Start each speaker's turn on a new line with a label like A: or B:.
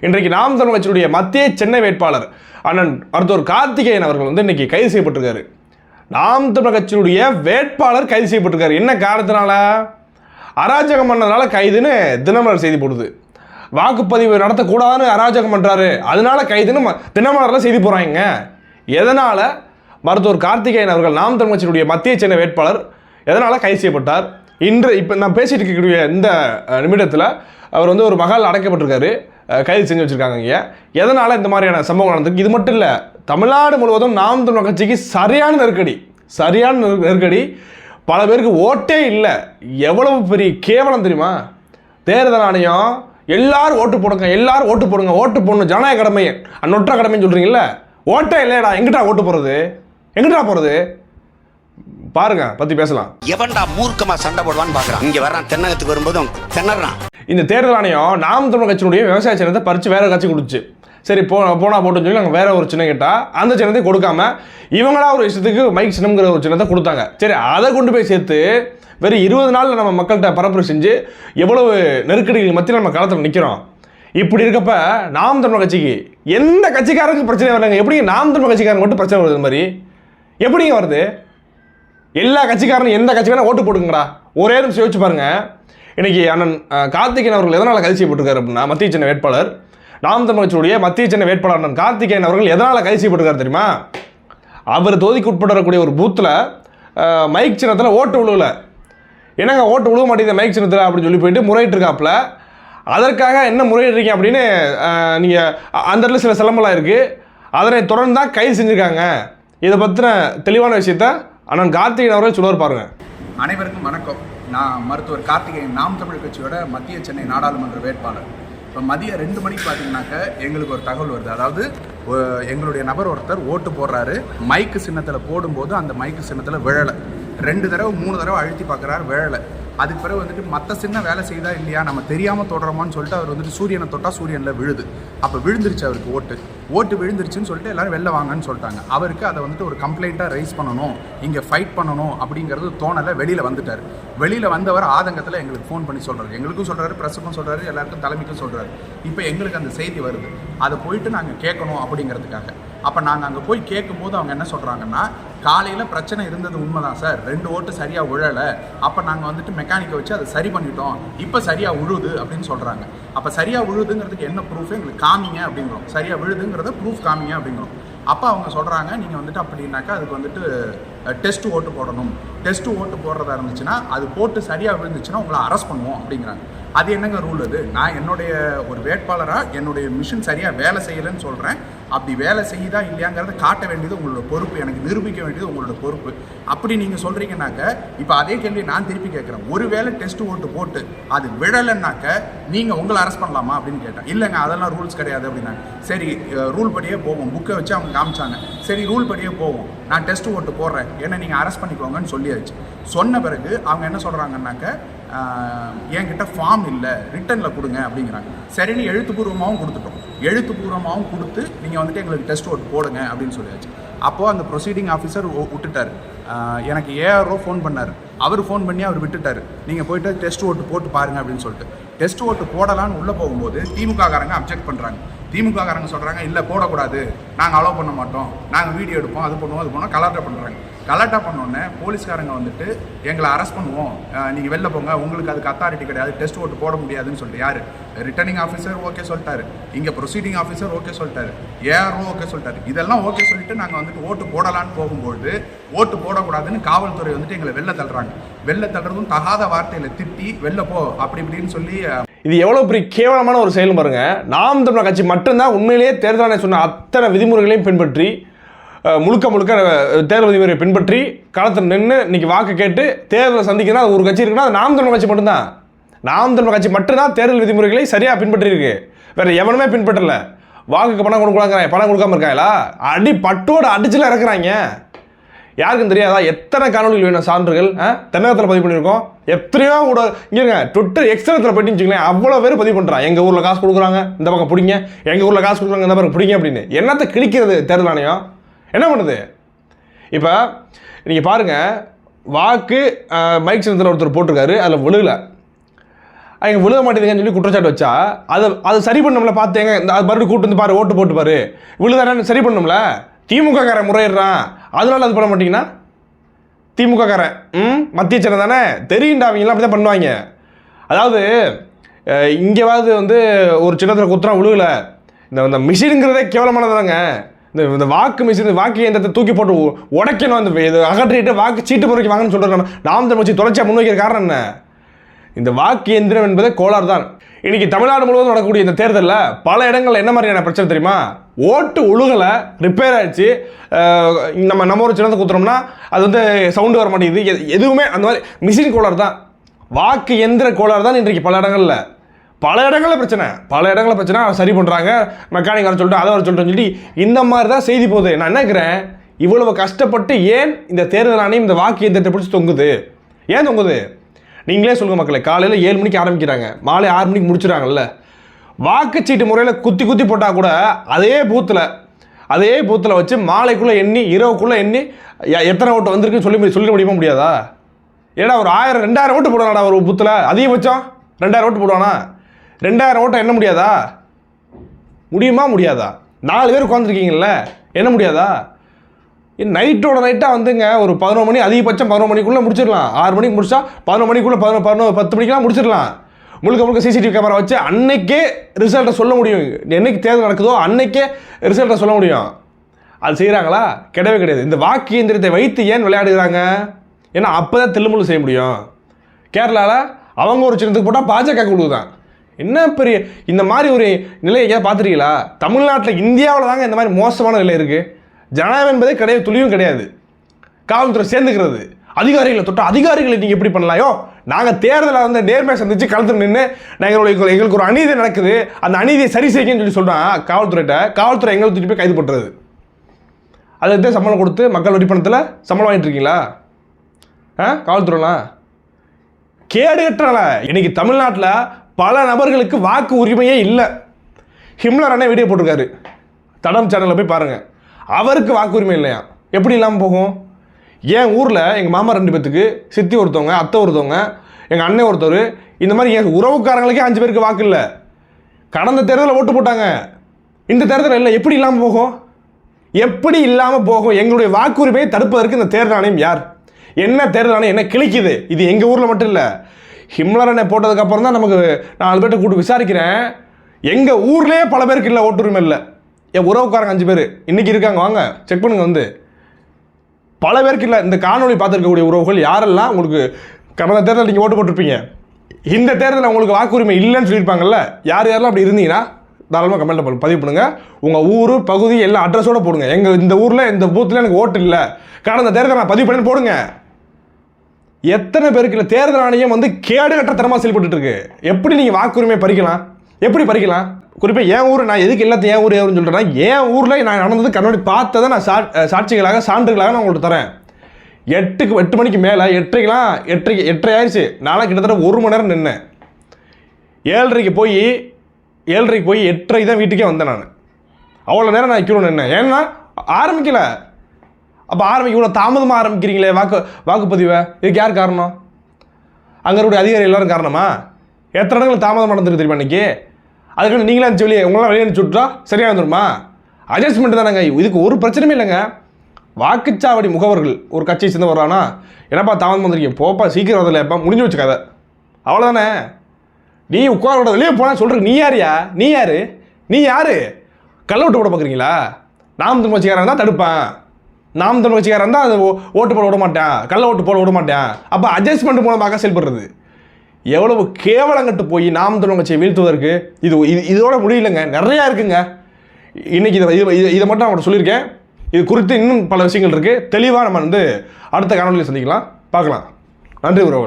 A: இன்றைக்கு நாம் தமிழ் கட்சியுடைய மத்திய சென்னை வேட்பாளர் அண்ணன் மருத்துவர் கார்த்திகேயன் அவர்கள் வந்து இன்னைக்கு கைது செய்யப்பட்டிருக்காரு. நாம் தமிழ் கட்சியுடைய வேட்பாளர் கைது செய்யப்பட்டிருக்காரு. என்ன காரணத்தினால? அராஜகம் பண்ணதுனால கைதுன்னு தினமலர் செய்தி போடுது. வாக்குப்பதிவு நடத்தக்கூடாதுன்னு அராஜகம் பண்ணுறாரு அதனால கைதுன்னு ம- தினமலரில் செய்தி போகிறாங்க எதனால்? மருத்துவர் கார்த்திகேயன் அவர்கள் நாம் தமிழ் கட்சியினுடைய மத்திய சென்னை வேட்பாளர் எதனால் கைது செய்யப்பட்டார்? இன்று இப்போ நான் பேசிட்டு இருக்கக்கூடிய இந்த நிமிடத்தில் அவர் வந்து ஒரு மகால் அடைக்கப்பட்டிருக்காரு. கைது செஞ்சு வச்சுருக்காங்க இங்கே எதனால் இந்த மாதிரியான சம்பவம் நடந்திருக்கு? இது மட்டும் இல்லை தமிழ்நாடு முழுவதும் நாம் தமிழ் கட்சிக்கு சரியான நெருக்கடி சரியான நெரு- நெருக்கடி. பல பேருக்கு ஓட்டே இல்லை. எவ்வளவு பெரிய கேவலம் தெரியுமா? தேர்தல் ஆணையம் எல்லாரும் ஓட்டு போடுங்க எல்லாரும் ஓட்டு போடுங்க ஓட்டு போடணும். ஜனநாயக கடமை அன்னொற்ற கடமைன்னு சொல்கிறீங்கல்ல ஓட்டே இல்லையடா எங்கிட்டா ஓட்டு போகிறது எங்கிட்டா போகிறது பாருங்க பத்தி பேசலாம்.
B: எவன்டா மூர்க்கமா சண்டை போடுவான்னு பாக்குறான். இங்க வர்றான் தென்னகத்துக்கு வரும்போது தென்னறான்
A: இந்த தேர்தல் ஆணையம் நாம் தமிழ் கட்சியினுடைய விவசாய சின்னத்தை பறித்து வேற கட்சி கொடுத்துச்சு. சரி போ போனால் போட்டுன்னு சொல்லி நாங்கள் வேற ஒரு சின்னம் கேட்டால் அந்த சின்னத்தை கொடுக்காம இவங்களா ஒரு விஷயத்துக்கு மைக் சின்னம்ங்கிற ஒரு சின்னத்தை கொடுத்தாங்க. சரி அதை கொண்டு போய் சேர்த்து வெறும் இருபது நாளில் நம்ம மக்கள்கிட்ட பரப்புரை செஞ்சு எவ்வளவு நெருக்கடிகள் மத்தியில் நம்ம காலத்தில் நிற்கிறோம் இப்படி இருக்கப்ப நாம் தமிழ் கட்சிக்கு எந்த கட்சிக்காரருக்கு பிரச்சனை வரலங்க? எப்படி நாம் தமிழ் கட்சிக்காரங்க மட்டும் பிரச்சனை வருது மாதிரி? எப்படிங்க வருது? எல்லா கட்சிக்காரனும் எந்த கட்சி வேணா ஓட்டு போடுங்கடா ஒரே நிமிஷம் யோசிச்சு பாருங்கள் இன்னைக்கு அண்ணன் கார்த்திகேயன் அவர்கள் எதனால் கைது செய்யப்பட்டிருக்காரு அப்படின்னா மத்திய சென்னை வேட்பாளர் நாம் தமிழ் மத்திய சென்னை வேட்பாளர் அண்ணன் கார்த்திகேயன் அவர்கள் எதனால் கைது செய்யப்பட்டிருக்காரு தெரியுமா? அவர் தொகுதிக்கு உட்படக்கூடிய ஒரு பூத்தில் மைக் சின்னத்தில் ஓட்டு விழுவல. என்னங்க ஓட்டு விழுவ மாட்டேங்குது மைக் சின்னத்தில் அப்படின்னு சொல்லி போயிட்டு முறையிட்டிருக்காப்புல. அதற்காக என்ன முறையிடுறீங்க அப்படின்னு நீங்கள் அந்த இடத்துல சில சிலம்பலாம் இருக்குது அதனை தொடர்ந்து தான் கைது செஞ்சுருக்காங்க. இதை பற்றின தெளிவான விஷயத்த அண்ணன் கார்த்திகேயன் அவர்கள் சொல்லுவார் பாருங்கள்
C: அனைவருக்கும் வணக்கம். நான் மருத்துவர் கார்த்திகேயன் நாம் தமிழ் கட்சியோட மத்திய சென்னை நாடாளுமன்ற வேட்பாளர். இப்போ மதியம் ரெண்டு மணிக்கு பார்த்தீங்கன்னாக்க எங்களுக்கு ஒரு தகவல் வருது. அதாவது எங்களுடைய நபர் ஒருத்தர் ஓட்டு போடுறாரு. மைக்கு சின்னத்தில் போடும்போது அந்த மைக்கு சின்னத்தில் விழலை. ரெண்டு தடவை மூணு தடவை அழுத்தி பார்க்குறாரு விழலை. அதுக்கு பிறகு வந்துட்டு மற்ற சின்ன வேலை செய்தா இல்லையா? நம்ம தெரியாமல் தொடுறோமான்னு சொல்லிட்டு அவர் வந்துட்டு சூரியனை தொட்டால் சூரியனில் விழுது. அப்போ விழுந்துருச்சு அவருக்கு ஓட்டு. ஓட்டு விழுந்துருச்சுன்னு சொல்லிட்டு எல்லாரும் வெளில வாங்கன்னு சொல்லிட்டாங்க. அவருக்கு அதை வந்துட்டு ஒரு கம்ப்ளைண்ட்டாக ரைஸ் பண்ணணும் இங்கே ஃபைட் பண்ணணும் அப்படிங்கிறது தோணலை வெளியில் வந்துட்டார். வெளியில் வந்தவர் ஆதங்கத்தில் எங்களுக்கு ஃபோன் பண்ணி சொல்கிறாரு எங்களுக்கும் சொல்கிறாரு பிரசுக்கும் சொல்கிறாரு எல்லாருக்கும் தலைமைக்கும் சொல்கிறாரு இப்போ எங்களுக்கு அந்த செய்தி வருது. அதை போயிட்டு நாங்கள் கேட்கணும் அப்படிங்கிறதுக்காக. அப்போ நாங்கள் அங்கே போய் கேட்கும்போது அவங்க என்ன சொல்கிறாங்கன்னா காலையில் பிரச்சனை இருந்தது உண்மைதான் சார். ரெண்டு ஓட்டு சரியாக விழலை அப்போ நாங்கள் வந்துட்டு மெக்கானிக்கை வச்சு அதை சரி பண்ணிட்டோம். இப்போ சரியாக உழுது அப்படின்னு சொல்கிறாங்க அப்போ சரியாக உழுதுங்கிறதுக்கு என்ன ப்ரூஃப் எங்களுக்கு காமிங்க அப்படிங்கிறோம். சரியாக விழுதுங்கிறத ப்ரூஃப் காமிங்க அப்படிங்கிறோம். அப்போ அவங்க சொல்கிறாங்க நீங்கள் வந்துட்டு அப்படின்னாக்கா அதுக்கு வந்துட்டு டெஸ்ட் ஓட்டு போடணும். டெஸ்ட் ஓட்டு போடுறதா இருந்துச்சுன்னா அது போட்டு சரியாக விழுந்துச்சுன்னா உங்களை அரெஸ்ட் பண்ணுவோம் அப்படிங்கிறாங்க. அது என்னங்க ரூல் அது? நான் என்னுடைய ஒரு வேட்பாளராக என்னுடைய மிஷின் சரியாக வேலை செய்யலைன்னு சொல்கிறேன் அப்படி வேலை செய்யுதா இல்லையாங்கிறத காட்ட வேண்டியது உங்களோட பொறுப்பு. எனக்கு நிரூபிக்க வேண்டியது உங்களோட பொறுப்பு. அப்படி நீங்கள் சொல்கிறீங்கனாக்க இப்போ அதே கேள்வி நான் திருப்பி கேட்குறேன். ஒருவேளை டெஸ்ட் ஓட்டு போட்டு அது விழலைன்னாக்க நீங்கள் உங்களை அரெஸ்ட் பண்ணலாமா அப்படின்னு கேட்டேன் இல்லைங்க அதெல்லாம் ரூல்ஸ் கிடையாது அப்படின்னாங்க. சரி ரூல் படியே போவோம். புக்கை வச்சு அவங்க காமிச்சாங்க. சரி ரூல் படியே போவோம். நான் டெஸ்ட் ஓட்டு போடுறேன். என்ன நீங்கள் அரெஸ்ட் பண்ணிக்கோங்கன்னு சொல்லியாச்சு. சொன்ன பிறகு அவங்க என்ன சொல்கிறாங்கன்னாக்க என்கிட்ட ஃபார்ம் இல்லை. ரிட்டனில் கொடுங்க அப்படிங்கிறாங்க. சரின்னு எழுத்துப்பூர்வமாகவும் கொடுத்துட்டோம். எழுத்துப்பூர்வமாகவும் கொடுத்து நீங்கள் வந்துட்டு எங்களுக்கு டெஸ்ட் ஓட்டு போடுங்க அப்படின்னு சொல்லியாச்சு. அப்போது அந்த ப்ரொசீடிங் ஆஃபீஸர் விட்டுட்டார் எனக்கு ஏஆர்ஓ ஃபோன் பண்ணார். அவர் ஃபோன் பண்ணி அவர் விட்டுட்டார். நீங்கள் போயிட்டு டெஸ்ட் ஓட்டு போட்டு பாருங்க அப்படின்னு சொல்லிட்டு. டெஸ்ட் ஓட்டு போடலான்னு உள்ளே போகும்போது திமுக காரங்க அப்ஜெக்ட் பண்ணுறாங்க திமுக காரங்க சொல்கிறாங்க இல்லை போடக்கூடாது. நாங்கள் அலோவ் பண்ண மாட்டோம். நாங்கள் வீடியோ எடுப்போம் அது பண்ணுவோம் அது பண்ணுவோம். கலாட்டா பண்ணுறாங்க கலாட்டா பண்ணோன்னே போலீஸ்காரங்க வந்துட்டு எங்களை அரெஸ்ட் பண்ணுவோம். நீங்கள் வெளில போங்க. உங்களுக்கு அதுக்கு அத்தாரிட்டி கிடையாது. டெஸ்ட் ஓட்டு போட முடியாதுன்னு சொல்லிட்டு. யார்? ரிட்டர்னிங் ஆஃபீஸர் ஓகே சொல்லிட்டாரு. இங்கே ப்ரொசீடிங் ஆஃபீஸர் ஓகே சொல்லிட்டாரு. ஏஆர்ஓ ஓகே சொல்லிட்டாரு. இதெல்லாம் ஓகே சொல்லிட்டு நாங்கள் வந்துட்டு ஓட்டு போடலான்னு போகும்போது ஓட்டு போடக்கூடாதுன்னு காவல்துறை வந்துட்டு எங்களை வெளில தள்ளுறாங்க. வெளில தள்ளுறதும் தகாத வார்த்தையில் திட்டி வெளில போ. அப்படி இப்படின்னு சொல்லி
A: இது எவ்வளோ பெரிய கேவலமான ஒரு செயல் பாருங்க. நாம் தமிழர் கட்சி மட்டும்தான் உண்மையிலேயே தேர்தல் ஆணையம் சொன்ன அத்தனை விதிமுறைகளையும் பின்பற்றி முழுக்க முழுக்க தேர்தல் விதிமுறையை பின்பற்றி களத்தில் நின்று இன்னைக்கு வாக்கு கேட்டு தேர்தலை சந்திக்கிறதா ஒரு கட்சி இருக்குன்னா அது நாம் தமிழர் கட்சி மட்டும்தான். நாம் தமிழர் கட்சி மட்டும்தான் தேர்தல் விதிமுறைகளை சரியாக பின்பற்றியிருக்கு. வேறு எவனுமே பின்பற்றலை. வாக்குக்கு பணம் கொடுக்கலாங்கிறாங்க பணம் கொடுக்காம இருக்காங்களா? அடி பட்டோட அடிச்சுல இறக்குறாங்க. யாருக்கும் தெரியாதா? எத்தனை காணொலிகள் வேணும்? சான்றுகள் தென்னகத்தில் பதிவு பண்ணியிருக்கோம். எத்தனையோ கூட இங்கே ட்விட்டர் எக்ஸ்ட்ரத்தில் போயிட்டு வச்சுக்கலேன் அவ்வளோ பேர் பதிவு பண்ணுறான் எங்கள் ஊரில் காசு கொடுக்குறாங்க இந்த பக்கம் பிடிங்க. எங்கள் ஊரில் காசு கொடுக்குறாங்க இந்த பக்கம் பிடிங்க அப்படின்னு. என்னத்தை கிழிக்கிறது தேர்தல் ஆணையம்? என்ன பண்ணுது? இப்போ நீங்கள் பாருங்கள் வாக்கு மைக் சின்னத்தில் ஒருத்தர் போட்டிருக்காரு அதில் விழுகல. அவங்க விழுக மாட்டேங்குதுன்னு சொல்லி குற்றச்சாட்டு வச்சா அதை அது சரி பண்ணோம்ல பார்த்தேங்க இந்த அது மறுபடியும் கூட்டு வந்து பாரு ஓட்டு போட்டு பாரு. விழுதானு சரி பண்ணோம்ல? திமுக காரன் முறையிடுறான். அதனால அது பண்ண மாட்டீங்கன்னா திமுக காரன் ம் மத்திய சேனல் தானே? தெரியும்டா அவங்களாம் அப்படி தான் பண்ணுவாங்க. அதாவது இங்கேவாவது வந்து ஒரு சின்னத்தில் குத்துறா விழுகல. இந்த இந்த மிஷினுங்கிறதே கேவலமானதாங்க இந்த இந்த வாக்கு மிஷின் வாக்கு இயந்திரத்தை தூக்கி போட்டு உடைக்கணும். அந்த இது அகற்றிட்டு வாக்கு சீட்டு முறைக்கு வாங்கன்னு சொல்கிற நாம் தமிழ் வச்சு தொடர்ச்சியாக முன்வைக்கிற காரணம் என்ன? இந்த வாக்கு எந்திரம் என்பதே கோளாறு தான் இன்னைக்கு தமிழ்நாடு முழுவதும் நடக்கக்கூடிய இந்த தேர்தலில் பல இடங்களில் என்ன மாதிரியான பிரச்சனை தெரியுமா? ஓட்டு ஒழுகலை ரிப்பேர் ஆயிடுச்சு. நம்ம நம்ம ஒரு சின்னத்தை குத்துறோம்னா அது வந்து சவுண்டு வர மாட்டேங்குது. எது- எதுவுமே அந்த மாதிரி மிஷின் கோளாறு தான் வாக்கு எந்திர கோளாறு தான் இன்றைக்கு பல இடங்களில். பல இடங்களில் பிரச்சனை. பல இடங்களில் பிரச்சனை. சரி பண்ணுறாங்க மெக்கானிக் வர சொல்லிட்டு அதை வர சொல்லிட்டு சொல்லி இந்த மாதிரி தான் செய்தி போகுது. நான் நினைக்கிறேன்? இவ்வளவு கஷ்டப்பட்டு ஏன் இந்த தேர்தல் ஆணையம் இந்த வாக்கு எந்திரத்தை பிடிச்சி தொங்குது? ஏன் தொங்குது? நீங்களே சொல்லுங்க மக்களை காலையில் ஏழு மணிக்கு ஆரம்பிக்கிறாங்க. மாலை ஆறு மணிக்கு முடிச்சிடுறாங்கல்ல. வாக்குச்சீட்டு முறையில் குத்தி குத்தி போட்டால் கூட அதே பூத்தில் அதே பூத்தில் வச்சு மாலைக்குள்ளே எண்ணி இரவுக்குள்ளே எண்ணி எத்தனை ஓட்டு வந்திருக்குன்னு சொல்லி சொல்லி முடியுமா முடியாதா? ஏன்னா ஒரு ஆயிரம் ரெண்டாயிரம் ஓட்டு போடுவானடா ஒரு பூத்தில். அதிகபட்சம் ரெண்டாயிரம் ஓட்டு போடுவானா? ரெண்டாயிரம் ஓட்டை எண்ண முடியாதா? முடியுமா முடியாதா? நாலு பேர் உட்காந்துருக்கீங்கல்ல என்ன முடியாதா? நைட்டோட நைட்டாக வந்துங்க ஒரு பதினொரு மணி அதிகபட்சம் பதினொரு மணிக்குள்ளே முடிச்சிடலாம். ஆறு மணிக்கு முடிச்சா பதினொரு மணிக்குள்ளே பதினொரு பதினொரு பத்து மணிக்கெலாம் முடிச்சிடலாம். முழுக்க முழுக்க சிசிடிவி கேமரா வச்சு அன்னைக்கே ரிசல்ட்டை சொல்ல முடியும். என்னைக்கு தேர்தல் நடக்குதோ அன்னைக்கே ரிசல்ட்டை சொல்ல முடியும். அது செய்கிறாங்களா கிடையவே கிடையாது. இந்த வாக்கு இயந்திரத்தை வைத்து ஏன் விளையாடுகிறாங்க? ஏன்னா அப்போ தான் தில்லுமுள்ளு செய்ய முடியும். கேரளாவில் அவங்க ஒரு சின்னத்துக்கு போட்டால் பாஜக கொடுக்குதான். என்ன பெரிய இந்த மாதிரி ஒரு நிலையை எங்கேயாவது பார்த்துருக்கீங்களா? தமிழ்நாட்டில் இந்தியாவில் தாங்க இந்த மாதிரி மோசமான நிலை இருக்குது ஜனநாயகம் என்பதே கிடையாது துளியும் கிடையாது. காவல்துறை சேர்ந்துக்கிறது. அதிகாரிகளை தொட்ட அதிகாரிகளை நீங்கள் எப்படி பண்ணலாயோ? நாங்கள் தேர்தலில் வந்து நேர்மையாக சந்திச்சு கலந்து நின்று நாங்கள் எங்களுக்கு எங்களுக்கு ஒரு அநீதி நடக்குது. அந்த அநீதியை சரி செய்யுங்கன்னு சொல்லி சொல்கிறான் காவல்துறையிட்ட காவல்துறை எங்களை தூக்கி போய் கைது பண்ணுறது அதுக்கு சம்பளம் கொடுத்து மக்கள் வரி பணத்தில் சம்பளம் வாங்கிட்டு இருக்கீங்களா? ஆ? காவல்துறைலாம்? கேடுகட்டல இன்னைக்கு தமிழ்நாட்டில் பல நபர்களுக்கு வாக்கு உரிமையே இல்லை. ஹிம்லர் அண்ணன் வீடியோ போட்டிருக்காரு. தடம் சேனலில் போய் பாருங்கள் அவருக்கு வாக்குரிமை இல்லையா? எப்படி இல்லாமல் போகும்? என் ஊரில் எங்கள் மாமா ரெண்டு பேத்துக்கு சித்தி ஒருத்தவங்க அத்தை ஒருத்தவங்க எங்கள் அண்ணன் ஒருத்தர் இந்த மாதிரி என் உறவுக்காரங்களுக்கே அஞ்சு பேருக்கு வாக்கு இல்லை. கடந்த தேர்தலில் ஓட்டு போட்டாங்க. இந்த தேர்தலில் இல்லை எப்படி இல்லாமல் போகும்? எப்படி இல்லாமல் போகும்? எங்களுடைய வாக்குரிமையை தடுப்பதற்கு இந்த தேர்தல் ஆணையம் யார்? என்ன தேர்தல் ஆணையம் என்ன கிழிக்குது? இது எங்கள் ஊரில் மட்டும் இல்லை. ஹிம்லர் அணை போட்டதுக்கப்புறம் தான் நமக்கு நாலு பேர்ட்ட கூட்டு விசாரிக்கிறேன். எங்கள் ஊர்லேயே பல பேருக்கு இல்லை ஓட்டுரிமை இல்லை. என் உறவுக்காரங்க அஞ்சு பேர். இன்றைக்கி இருக்காங்க வாங்க செக் பண்ணுங்க வந்து. பல பேருக்கு இல்லை இந்த காணொளி பார்த்துருக்கக்கூடிய உறவுகள் யாரெல்லாம் உங்களுக்கு கடந்த தேர்தலில் நீங்கள் ஓட்டு போட்டிருப்பீங்க? இந்த தேர்தலில் உங்களுக்கு வாக்குரிமை இல்லைன்னு சொல்லியிருப்பாங்கல்ல யார் யாரெல்லாம் அப்படி இருந்தீங்கன்னா தாராளமாக கமெண்ட் பண்ணு பதிவு பண்ணுங்கள் உங்கள் ஊர் பகுதி எல்லாம் அட்ரஸோடு போடுங்க. எங்கள் இந்த ஊரில் இந்த பூத்தில் எனக்கு ஓட்டு இல்லை. கடந்த தேர்தலை நான் பதிவு பண்ணி போடுங்க. எத்தனை பேருக்கு இல்லை தேர்தல் ஆணையம் வந்து கேடுகட்ட தரமாக செயல்பட்டு இருக்கு. எப்படி நீங்கள் வாக்குரிமை பறிக்கலாம்? எப்படி பறிக்கலாம்? குறிப்பாக என் ஊர் நான் எதுக்கு எல்லாத்தையும் என் ஊர் என் சொல்கிறேன் என் ஊரில் நான் நடந்தது கண்ணாடி பார்த்ததை நான் சா சாட்சிகளாக சான்றுகளாக நான் உங்களுக்கு தரேன். எட்டுக்கு எட்டு மணிக்கு மேலே எட்டரைக்கெலாம் எட்டரைக்கு எட்டரை ஆயிடுச்சு நானும் கிட்டத்தட்ட ஒரு மணி நேரம் நின்னேன். ஏழரைக்கு போய் ஏழரைக்கு போய் எட்டரை தான் வீட்டுக்கே வந்தேன் நான். அவ்வளோ நேரம் நான் கீழே நின்னேன். ஏன்னா ஆரம்பிக்கல. அப்போ ஆரம்பிக்க இவ்வளோ தாமதமாக ஆரம்பிக்கிறீங்களே வாக்கு வாக்குப்பதிவை? இதுக்கு யார் காரணம்? அங்கே இருக்கக்கூடிய அதிகாரி எல்லாரும் காரணமா? எத்தனை இடங்கள் தாமதம் நடந்திருக்கு தெரியுமா இன்றைக்கி அதுக்கான நீங்களே இருந்துச்சு வெளியே உங்களாம் வெளியே அனுப்பிச்சு விட்டா சரியாக வந்துடுமா அட்ஜஸ்ட்மெண்ட் தானேங்க. இதுக்கு ஒரு பிரச்சனையும் இல்லைங்க. வாக்குச்சாவடி முகவர்கள் ஒரு கட்சியை சேர்ந்து வர்றானா என்னப்பா தாமதம் வந்திருக்கீங்க? போப்பா சீக்கிரம் வரதில்லைப்பா முடிஞ்சு வச்சு கதை. அவ்வளோதானே நீ உட்காரோட வெளியே போனால் சொல்கிற நீ யாரியா நீ யாரு? நீ யாரு? கள்ள ஓட்டு போட பார்க்குறீங்களா நாம் தமிழ் கட்சிக்காரன் தான் தடுப்பேன். நாம் தமிழ் கட்சிக்காரன் இருந்தால் அது ஓ- ஓட்டு போட விட மாட்டேன். கள்ள ஓட்டு போட விட மாட்டேன். அப்போ அட்ஜஸ்ட்மெண்ட் மூலமாக செயல்படுறது. எவ்வளவு கேவலங்கட்டு போய் நாம் தமிழ் கட்சியை வீழ்த்துவதற்கு? இது இது இதோட முடியலங்க. நிறையா இருக்குங்க. இன்னைக்கு இதை இது- இதை மட்டும் நான் உங்கள்ட்ட சொல்லியிருக்கேன். இது குறித்து இன்னும் பல விஷயங்கள் இருக்குது தெளிவாக நம்ம வந்து அடுத்த காணொலியில் சந்திக்கலாம். பார்க்கலாம். நன்றி உறவு